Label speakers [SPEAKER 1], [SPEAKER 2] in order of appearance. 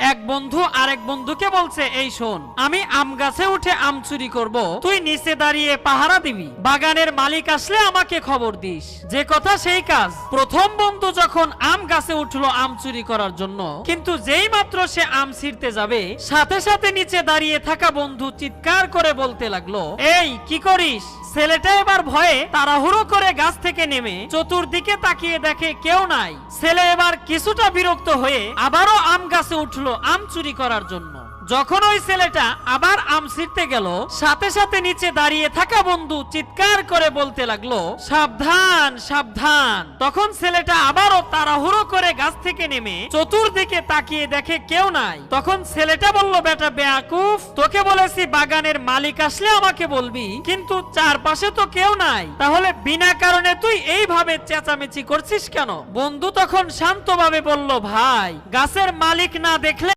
[SPEAKER 1] এক বন্ধু আরেক বন্ধুকে বলছে, এই শোন, আমি আম গাছে উঠে আম চুরি করব, তুই নিচে দাঁড়িয়ে পাহারা দিবি। বাগানের মালিক আসলে আমাকে খবর দিস। যে কথা সেই কাজ। প্রথম বন্ধু যখন আম গাছে উঠল আম চুরি করার জন্য, কিন্তু যেই মাত্র সে আম ছিঁড়তে যাবে, সাথে সাথে নিচে দাঁড়িয়ে থাকা বন্ধু চিৎকার করে বলতে লাগল, এই, কি করিস? ছেলেটা এবার ভয়ে তাড়াহুড়ো করে গাছ থেকে নেমে চতুর্দিকে তাকিয়ে দেখে কেউ নাই। ছেলে এবার কিছুটা বিরক্ত হয়ে আবারও আম গাছে উঠল, আম চুরি করার জন্য। যখন ওই ছেলেটা আবার আম ছিঁড়তে গেল, সাথে সাথে নিচে দাঁড়িয়ে থাকা বন্ধু চিৎকার করে বলতে লাগল, সাবধান সাবধান। তখন ছেলেটা আবারও তাড়াহুড়ো করে গাছ থেকে নেমে চতুর্দিকে তাকিয়ে দেখে কেউ নাই। তখন ছেলেটা বলল, বেটা বেয়াকুফ, তোকে বলেছি বাগানের মালিক আসলে আমাকে বলবি, কিন্তু চারপাশে তো কেউ নাই। তাহলে বিনা কারণে তুই এইভাবে চেঁচামেচি করছিস কেন? বন্ধু তখন শান্তভাবে বলল, ভাই, গাছের মালিক না দেখলে